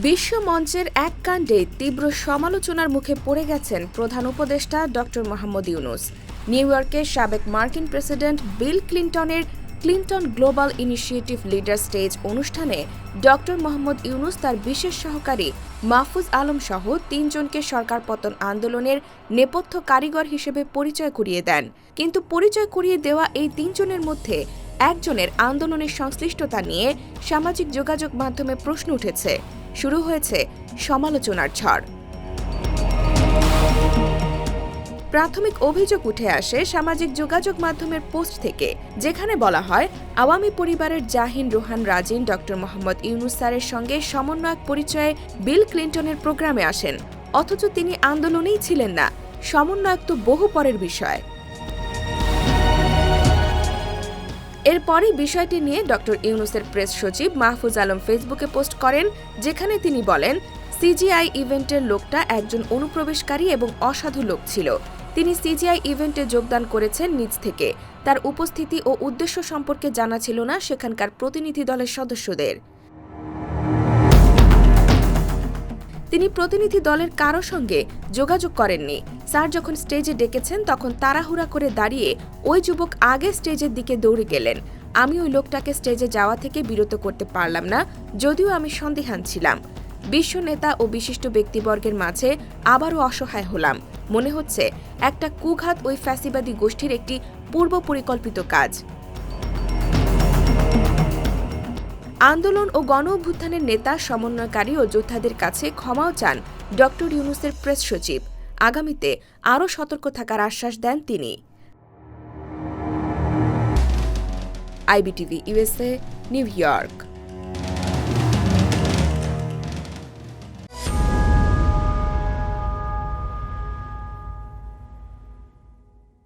বিশ্ব মঞ্চের এক কাণ্ডে তীব্র সমালোচনার মুখে পড়ে গেছেন প্রধান উপদেষ্টা ডক্টর মোহাম্মদ ইউনুস। নিউ ইয়র্কের সাবেক মার্কিন president Bill ক্লিন্টনের Clinton global initiative leader stage অনুষ্ঠানে ডক্টর মোহাম্মদ ইউনুস তার বিশেষ সহকারী মাহফুজ আলম সহ তিনজনকে সরকার পতন আন্দোলনের নেপথ্য কারিগর হিসেবে পরিচয় করিয়ে দেন। কিন্তু পরিচয় করিয়ে দেওয়া এই তিনজনের মধ্যে একজনের আন্দোলনের সংশ্লিষ্টতা নিয়ে সামাজিক যোগাযোগ মাধ্যমে প্রশ্ন উঠেছে। শুরু হয়েছে সমালোচনার ঝড়। প্রাথমিক অভিযোগ উঠে আসে সামাজিক যোগাযোগ মাধ্যমের পোস্ট থেকে, যেখানে বলা হয়, আওয়ামী পরিবারের জাহিন রোহান রাজিন ডক্টর মোহাম্মদ ইউনুস স্যারের সঙ্গে সমন্বয়ক পরিচয়ে বিল ক্লিন্টনের প্রোগ্রামে আসেন। অথচ তিনি আন্দোলনেই ছিলেন না। সমন্বয়ক তো বহু পরের বিষয়। এরপরই বিষয়টি নিয়ে ডক্টর ইউনুসের প্রেস সচিব মাহফুজ আলম ফেসবুকে পোস্ট করেন, যেখানে তিনি বলেন, সিজিআই ইভেন্টের লোকটা একজন অনুপ্রবেশকারী এবং অসাধু লোক ছিল। তিনি সিজিআই ইভেন্টে যোগদান করেছেন নিজ থেকে। তার উপস্থিতি ও উদ্দেশ্য সম্পর্কে জানা ছিল না সেখানকার প্রতিনিধি দলের সদস্যদের। তিনি প্রতিনিধি দলের কারও সঙ্গে যোগাযোগ করেননি। স্যার যখন স্টেজে ডেকেছেন, তখন তাড়াহুড়া করে দাঁড়িয়ে ওই যুবক আগে স্টেজের দিকে দৌড়ে গেলেন। আমি ওই লোকটাকে স্টেজে যাওয়া থেকে বিরত করতে পারলাম না, যদিও আমি সন্দেহান ছিলাম। বিশ্ব নেতা ও বিশিষ্ট ব্যক্তিবর্গের মাঝে আবারও অসহায় হলাম। মনে হচ্ছে, একটা কুঘাত ওই ফ্যাসিবাদী গোষ্ঠীর একটি পূর্ব পরিকল্পিত কাজ। আন্দোলন ও গণ অভ্যুত্থানের নেতা, সমন্বয়কারী ও যোদ্ধাদের কাছে ক্ষমাও চান ডক্টর ইউনুসের প্রেস সচিব। আগামীতে আরও সতর্ক থাকার আশ্বাস দেন তিনি। IBTV USA New York.